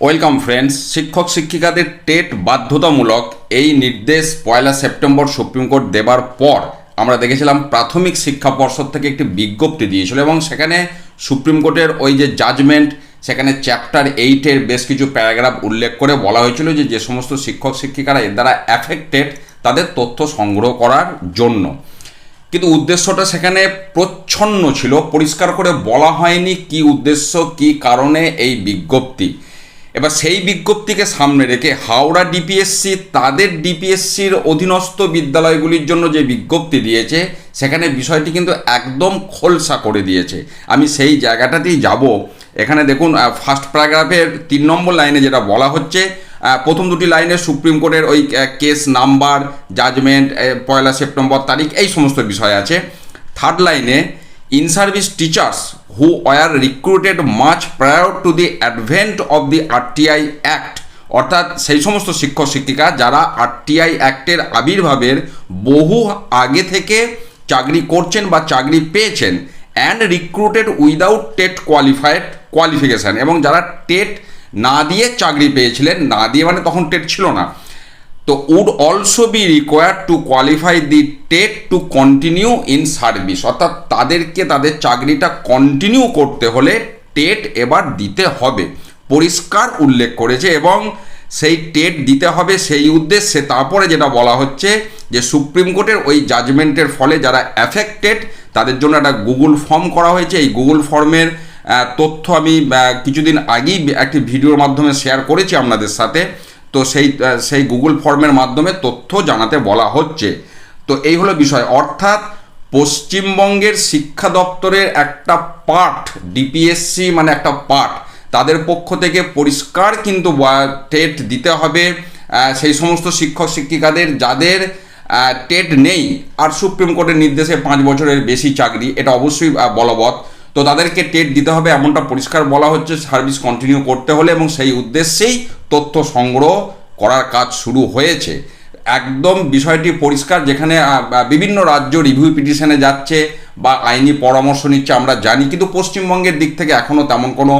Welcome friends শিক্ষক শিক্ষিকাদের TET বাধ্যতামূলক এই নির্দেশ পয়লা সেপ্টেম্বর সুপ্রিম কোর্ট দেবার পর আমরা দেখেছিলাম প্রাথমিক শিক্ষা পর্ষদ থেকে একটি বিজ্ঞপ্তি দিয়েছিল এবং সেখানে সুপ্রিম কোর্টের ওই যে জাজমেন্ট সেখানে চ্যাপ্টার এইটের বেশ কিছু প্যারাগ্রাফ উল্লেখ করে বলা হয়েছিল যে যে সমস্ত শিক্ষক শিক্ষিকারা এর দ্বারা অ্যাফেক্টেড তাদের তথ্য সংগ্রহ করার জন্য। কিন্তু উদ্দেশ্যটা সেখানে প্রচ্ছন্ন ছিল, পরিষ্কার করে বলা হয়নি কি উদ্দেশ্য, কি কারণে এই বিজ্ঞপ্তি। এবার সেই বিজ্ঞপ্তিকে সামনে রেখে হাওড়া ডিপিএসসি তাদের ডিপিএসসির অধীনস্থ বিদ্যালয়গুলির জন্য যে বিজ্ঞপ্তি দিয়েছে, সেখানে বিষয়টি কিন্তু একদম খোলসা করে দিয়েছে। আমি সেই জায়গাটাতেই যাব। এখানে দেখুন ফার্স্ট প্যারাগ্রাফের তিন নম্বর লাইনে যেটা বলা হচ্ছে প্রথম দুটি লাইনে সুপ্রিম কোর্টের ওই কেস নাম্বার জাজমেন্ট পয়লা সেপ্টেম্বর তারিখ, এই সমস্ত বিষয় আছে। থার্ড লাইনে in service teachers who were recruited much prior to the advent of the RTI act অর্থাৎ সেই সমস্ত শিক্ষক শিক্ষিকা যারা আরটিআই অ্যাক্টের আবির্ভাবের বহু আগে থেকে চাকরি করছেন বা চাকরি পেয়েছেন and recruited without TET qualified qualification এবং যারা টেট না দিয়ে চাকরি পেয়েছিলেন, না দিয়ে মানে তখন টেট ছিল না। তো would also be required to qualify the TET to continue in service অর্থাৎ তাদেরকে, তাদের চাকরিটা কন্টিনিউ করতে হলে টেট এবার দিতে হবে। পরিষ্কার উল্লেখ করেছে এবং সেই টেট দিতে হবে সেই উদ্দেশ্যে। তারপরে যেটা বলা হচ্ছে যে সুপ্রিম কোর্টের ওই জাজমেন্টের ফলে যারা অ্যাফেক্টেড তাদের জন্য একটা গুগল ফর্ম করা হয়েছে। এই গুগল ফর্মের তথ্য আমি কিছুদিন আগেই একটি ভিডিওর মাধ্যমে শেয়ার করেছি আপনাদের সাথে। তো সেই সেই গুগল ফর্মের মাধ্যমে তথ্য জানাতে বলা হচ্ছে। তো এই হলো বিষয়। অর্থাৎ পশ্চিমবঙ্গের শিক্ষা দপ্তরের একটা পার্ট ডিপিএসসি মানে একটা পার্ট তাদের পক্ষ থেকে পরিষ্কার কিন্তু টেট দিতে হবে সেই সমস্ত শিক্ষক শিক্ষিকাদের যাদের টেট নেই। আর সুপ্রিম কোর্টের নির্দেশে পাঁচ বছরের বেশি চাকরি, এটা অবশ্যই বলবৎ। তো তাদেরকে টেট দিতে হবে, এমনটা পরিষ্কার বলা হচ্ছে, সার্ভিস কন্টিনিউ করতে হলে এবং সেই উদ্দেশ্যেই তথ্য সংগ্রহ করার কাজ শুরু হয়েছে। একদম বিষয়টি পরিষ্কার, যেখানে বিভিন্ন রাজ্য রিভিউ পিটিশনে যাচ্ছে বা আইনি পরামর্শ নিচ্ছে, আমরা জানি, কিন্তু পশ্চিমবঙ্গের দিক থেকে এখনও তেমন কোনো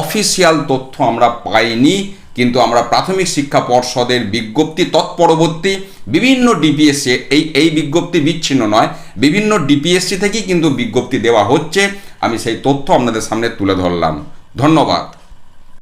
অফিসিয়াল তথ্য আমরা পাইনি। কিন্তু আমরা প্রাথমিক শিক্ষা পর্ষদের বিজ্ঞপ্তি তৎপরবর্তী বিভিন্ন ডিপিএসসি এই এই বিজ্ঞপ্তি বিচ্ছিন্ন নয়। বিভিন্ন ডিপিএসসি থেকেই কিন্তু বিজ্ঞপ্তি দেওয়া হচ্ছে। আমি সেই তথ্য আপনাদের সামনে তুলে ধরলাম। ধন্যবাদ।